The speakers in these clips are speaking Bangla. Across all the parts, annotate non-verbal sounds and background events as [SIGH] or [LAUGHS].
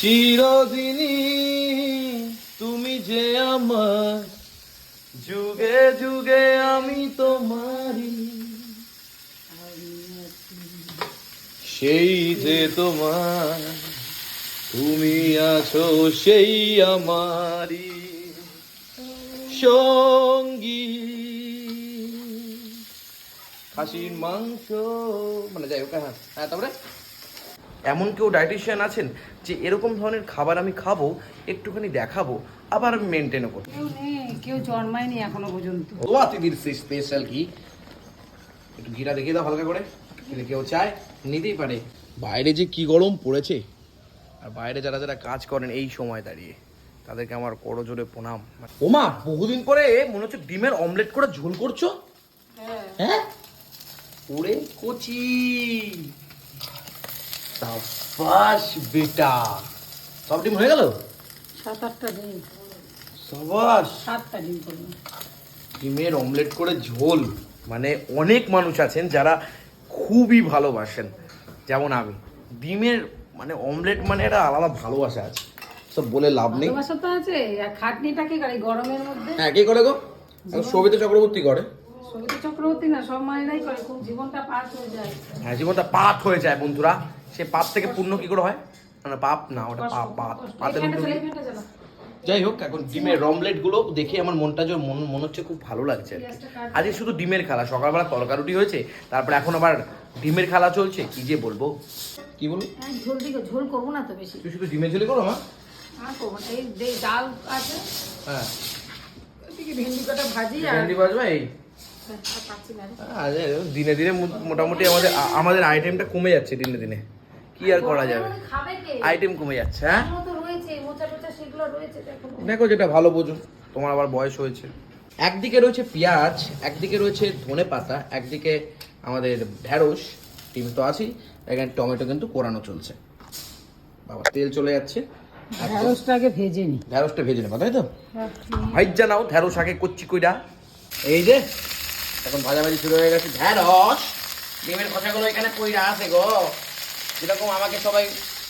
চিরদিনই তুমি যে আমার, যুগে যুগে আমি তোমারই। সেই যে তোমার, তুমি আছো সেই আমারি সঙ্গী। খাসির মাংস মানে যাই হোক হ্যাঁ হ্যাঁ তারপরে? এমন কেউ ডায়েটিশিয়ান আছেন যে এরকম ধরনের খাবার আমি খাব একটুখানি দেখাবো আবার আমি মেনটেনও করব। কেউ কেউ জন্মায়নি এখনও পর্যন্ত। তো আতিদির স্পেশাল কি? একটু ঘিরা দেখিয়ে দাও হালকা করে যদি কেউ চায় নিতেই পারে। বাইরে যে কি গরম পড়েছে। আর বাইরে যারা যারা কাজ করেন এই সময় দাঁড়িয়ে তাদেরকে আমার করো জোরে প্রণাম। ওমা বহুদিন পরে মনে হচ্ছে ডিমের অমলেট করে ঝোল করছ? হ্যাঁ? ওরে কচি। সাবাস বেটা। সব ডিম হয়ে গেল? সাত আটটা দিন সাবাস। সাতটা করব। ডিমের অমলেট করে ঝোল। মানে অনেক মানুষ আছেন যারা খুবই ভালোবাসেন। যেমন আমি। ডিমের মানে অমলেট মানে একটা আলাদা ভালোবাসা আছে। সব বলে লাভ নেই। ভালোবাসা তো আছে। আর খাটনিটা কি করে গরমের মধ্যে? হ্যাঁ কে করে গো? সবিতা চক্রবর্তী করে। সবিতা চক্রবর্তী না সব মায়েরাই করে। খুব জীবনটা পাস হয়ে যায়। হ্যাঁ জীবনটা পাপ হয়ে যায় বন্ধুরা। সে পাপ থেকে পুণ্য কি করে হয়? মানে পাপ না ওটা পাপ পাপ পাতের যাই হোক এখন ডিমের অমলেটগুলো দেখে আমার মনটা যে মন মনে হচ্ছে খুব ভালো লাগছে আর। আজকে শুধু ডিমের খেলা সকালবেলা তরকা রুটি হয়েছে তারপর এখন আবার ডিমের খেলা চলছে কি যে বলব? কি বলব? হ্যাঁ, ঝোল দিকে ঝোল করব না তো বেশি। তুই শুধু ডিমের ঝোলি করো মা। আর করব না এই দে- ডাল আছে। হ্যাঁ। ওদিকে ভেন্ডি কটা ভাজি আর ভেন্ডি এই। আর পাচ্ছি না। আরে, দিনে দিনে মোটামুটি আমাদের আমাদের আইটেমটা কমে যাচ্ছে দিনে দিনে। কি আর করা যাবে? আইটেম কমে যাচ্ছে হ্যাঁ? দেখো যেটা ভালো বোঝো তোমার আবার বয়স হয়েছে। একদিকে রয়েছে পেঁয়াজ একদিকে রয়েছে ধনে পাতা একদিকে আমাদের ঢ্যাঁড়স ডিম তো আছেই এখানে টমেটো কিন্তু কোরানো চলছে। বাবা তেল চলে যাচ্ছে। আর তো- ঢ্যাঁড়সটাকে ভেজে নি। ঢ্যাঁড়সটা ভেজে নেবা তাই তো? ভাইজা নাও ঢ্যাঁড়স আগে কচ্ছি কইরা। এই যে এখন ভাজাভাজি শুরু হয়ে গেছে। ঢ্যাঁড়স ডিমের খোসাগুলো এখানে কইরা আছে গো। যেরকম আমাকে সবাই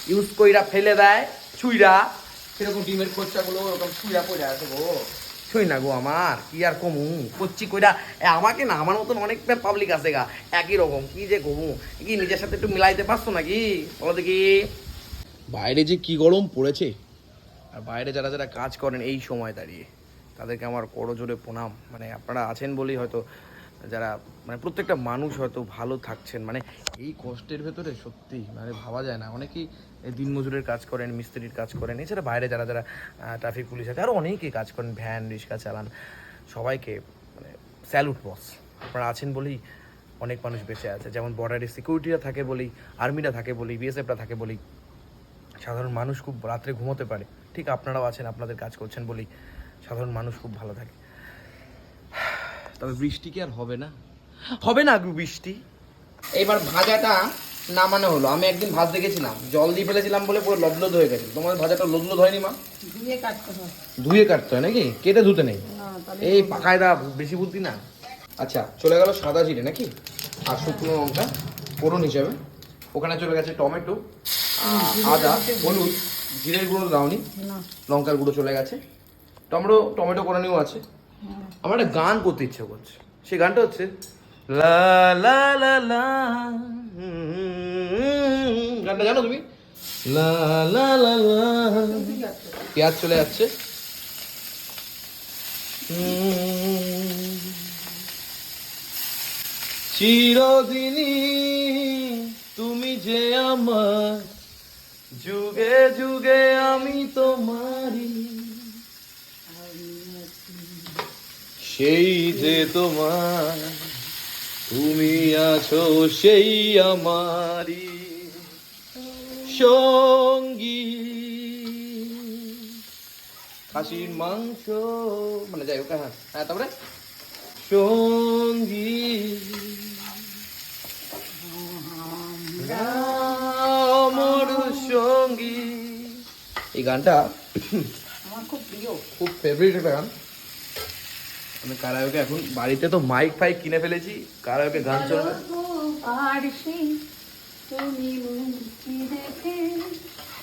ইউজ কইরা ফেলে দেয় ছুইরা। সেরকম ডিমের খোসাগুলো ওরকম ছুইরা কইরা আছে গো। ছুই না গো আমার কি আর কমু? কচ্ছি কইরা এ, আমাকে না আমার মতন অনেক পাবলিক আছে গা। একই রকম কি যে কমু? কি নিজের সাথে একটু মিলাইতে পারছ নাকি? বলো দেখি। বাইরে যে কি গরম পড়েছে। আর বাইরে যারা যারা কাজ করেন এই সময় দাঁড়িয়ে তাদেরকে আমার করো জোরে প্রণাম। মানে আপনারা আছেন বলেই হয়তো যারা মানে প্রত্যেকটা মানুষ হয়তো ভালো থাকছেন মানে এই কষ্টের ভেতরে সত্যি মানে ভাবা যায় না। অনেকেই দিনমজুরের কাজ করেন, মিস্ত্রির কাজ করেন, এছাড়া বাইরে যারা যারা ট্রাফিক পুলিশ আছে আরও অনেকেই কাজ করেন ভ্যান রিক্সা চালান। সবাইকে মানে স্যালুট বস আপনারা আছেন বলেই অনেক মানুষ বেঁচে আছে। যেমন বর্ডারে সিকিউরিটিরা থাকে বলেই আর্মিরা থাকে বলেই বিএসএফরা থাকে বলেই, সাধারণ মানুষ খুব রাত্রে ঘুমোতে পারে। ঠিক আপনারাও আছেন, আপনাদের কাজ করছেন বলেই, সাধারণ মানুষ খুব ভালো থাকে। তবে বৃষ্টি কি আর হবে না? হবে না বৃষ্টি। এবার ভাজাটা নামানো হলো। আমি একদিন ভাজতে গেছিলাম জল দিয়ে ফেলেছিলাম বলে পুরো লদলদ হয়ে গেছে। তোমাদের ভাজাটা লদলদ হয়নি মা? ধুয়ে কাটতে হয়। ধুয়ে কাটতে হয় নাকি? কেটে ধুতে নেই? এই পাকায় দা বেশি বুদ্ধি না? আচ্ছা চলে গেল সাদা জিরে নাকি? আর শুকনো লঙ্কা ফোড়ন হিসাবে। ওখানে চলে গেছে টমেটো আদা হলুদ। জিরের গুঁড়ো দাওনি। লঙ্কার গুঁড়ো চলে গেছে। টমেটো টমেটো কোরানিও আছে। আমার একটা গান করতে ইচ্ছে করছে। সেই গানটা হচ্ছে লা লা লা লা গানটা জানো তুমি? লা লা লা লা পেঁয়াজ চলে যাচ্ছে। উম, চিরদিনই তুমি যে আমার যুগে যুগে আমি তোমারই। সেই যে তোমার তুমি আছো সেই আমারই সঙ্গী। খাসির মাংস মানে যাই হোক হ্যাঁ হ্যাঁ তারপরে? সঙ্গী। আমার সঙ্গী। এই গানটা আমার খুব প্রিয়। খুব ফেভারিট একটা গান। আমি কারাওকে এখন বাড়িতে তো মাইক ফাইক কিনে ফেলেছি কারাওকে গান চলবে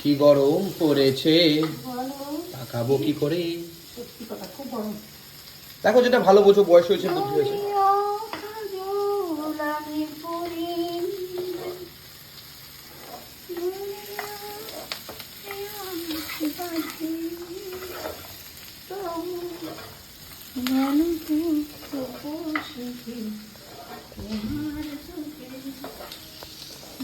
কি গরম পড়েছে। তাকাবো কি করে? সত্যি কথা খুব গরম। দেখো যেটা ভালো বোঝো বয়স হয়েছে বুদ্ধি হয়েছে তুমিও কাজল আমি পরি। বলো তো তপস্বী, তোমার চোখে বলো তো হাসি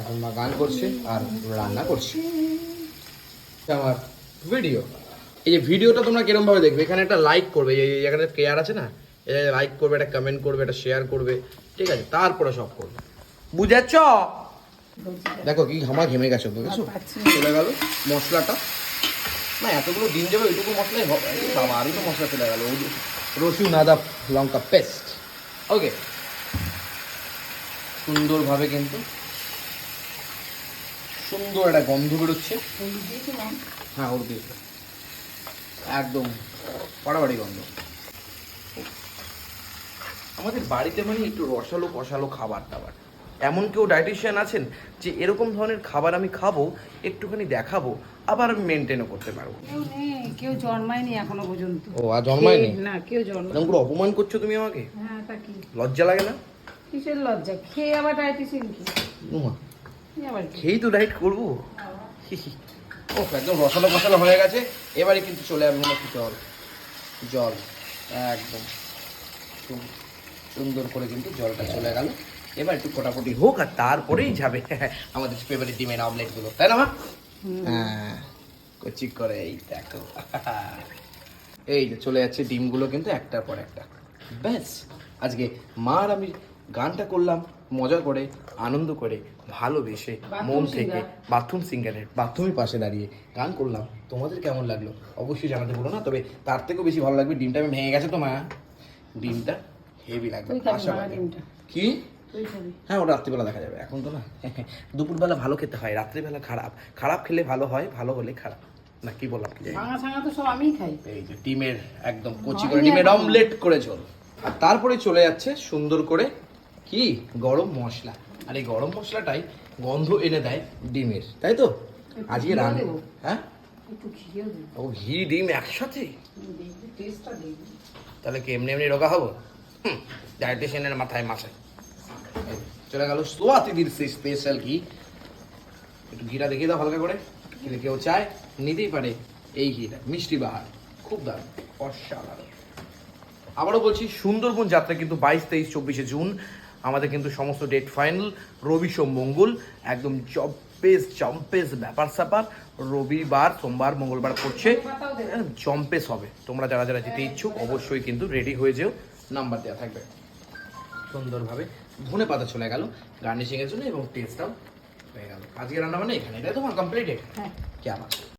এখন মা গান করছে আর রান্না করছে। আমার ভিডিও এই যে ভিডিওটা তোমরা কিরম ভাবে দেখবে? এখানে একটা লাইক করবে। এই এই এখানে কেয়ার আছে না? এটা লাইক করবে, একটা কমেন্ট করবে, একটা শেয়ার করবে। ঠিক আছে? তারপরে সব করবে। বুঝাচ্ছ দেখো কি ঘামা ঘেমে গেছে, বুঝেছ? চলে গেল মশলাটা। না, এতগুলো দিন যাবে ওইটুকু মশলাই হবে। এই বাবা আরও তো মশলা চলে গেল। রসুন, আদা, লঙ্কা পেস্ট ওকে সুন্দরভাবে কিন্তু সুন্দর একটা গন্ধ বেরোচ্ছে। হ্যাঁ ওর দিয়ে একদম পাড়াবাড়ি গন্ধ। আমাদের বাড়িতে মানে একটু রসালো কষালো খাবার দাবার। এমন কেউ ডায়েটিশিয়ান আছেন যে এরকম ধরনের খাবার আমি খাব একটুখানি দেখাবো আবার আমি মেনটেনও করতে পারব। কেউ কেউ জন্মায়নি এখনও পর্যন্ত। ও আর জন্মায়নি? না কেউ জন্মায় এরকম করে অপমান করছ তুমি আমাকে? হ্যাঁ তা কি? লজ্জা লাগে না? কিসের লজ্জা। খেয়ে আবার ডায়েটিসিন কি উমা আবার কি? খেয়েই তো ডায়েট করব? ও একদম রসালো মশলা হয়ে গেছে। এবারে কিন্তু চলে আসবে মনে হচ্ছে জল? জল একদম। সুন্দর করে কিন্তু জলটা চলে গেল। এবার একটু কোটাকুটি হোক আর তারপরেই যাবে। আমাদের ফেভারিট ডিমের অমলেটগুলো তাই না মা? হ্যাঁ কচি করে এই দেখো। এই যে চলে যাচ্ছে ডিমগুলো কিন্তু একটার পর একটা। ব্যাস আজকে মা আর আমি গানটা করলাম মজা করে আনন্দ করে ভালোবেসে মন থেকে বাথরুম সিঙ্গারের বাথরুমের পাশে দাঁড়িয়ে গান করলাম। তোমাদের কেমন লাগল? অবশ্যই জানাতে বলো না তবে তার থেকেও বেশি ভালো লাগবে ডিমটা আমি ভেঙে গেছে তো মা ডিমটা হেভি লাগবে আশা কি? হ্যাঁ ওটা রাত্রিবেলা দেখা যাবে এখন তো না। [LAUGHS] দুপুরবেলা ভালো খেতে হয় রাত্রিবেলা খারাপ। খারাপ খেলে ভালো হয় ভালো হলে খারাপ। না কি বললাম কি জানি। না। ভাঙা ছাঙা তো সব আমিই খাই। এই যে ডিমের একদম কচি করে ডিমের অমলেট করে ঝোল আর তারপরে চলে যাচ্ছে সুন্দর করে কি? গরম মশলা। আর এই গরম মশলাটাই গন্ধ এনে দেয় ডিমের তাই তো? আজকে রান্না হ্যাঁ? ও ঘি ডিম একসাথে? তাহলে কি এমনি এমনি রোগা হব? ডায়েটিশিয়ানের মাথায় এই, চলে গেল সোয়াতিদির সেই স্পেশাল ঘি। একটু ঘিটা দেখিয়ে দাও হালকা করে। যদি কেউ চায় নিতেই পারে এই ঘিটা। মিষ্টি বাহার খুব দারুণ অসাধারণ। আবারও বলছি সুন্দরবন যাত্রা কিন্তু বাইশ তেইশ চব্বিশে জুন। আমাদের কিন্তু সমস্ত ডেট ফাইনাল রবি সোম মঙ্গল একদম জম্পেস জম্পেস ব্যাপার স্যাপার রবিবার সোমবার মঙ্গলবার পড়ছে। জম্পেস হবে। তোমরা যারা যারা যেতে ইচ্ছুক অবশ্যই কিন্তু রেডি হয়ে যেও নাম্বার দেওয়া থাকবে। সুন্দরভাবে ধনে পাতা চলে গেল গার্নিশিং এর জন্য এবং টেস্টটাও হয়ে গেল। আজকে রান্না মানে এখানে এটাই তোমার কমপ্লিটেড হ্যাঁ। কেমন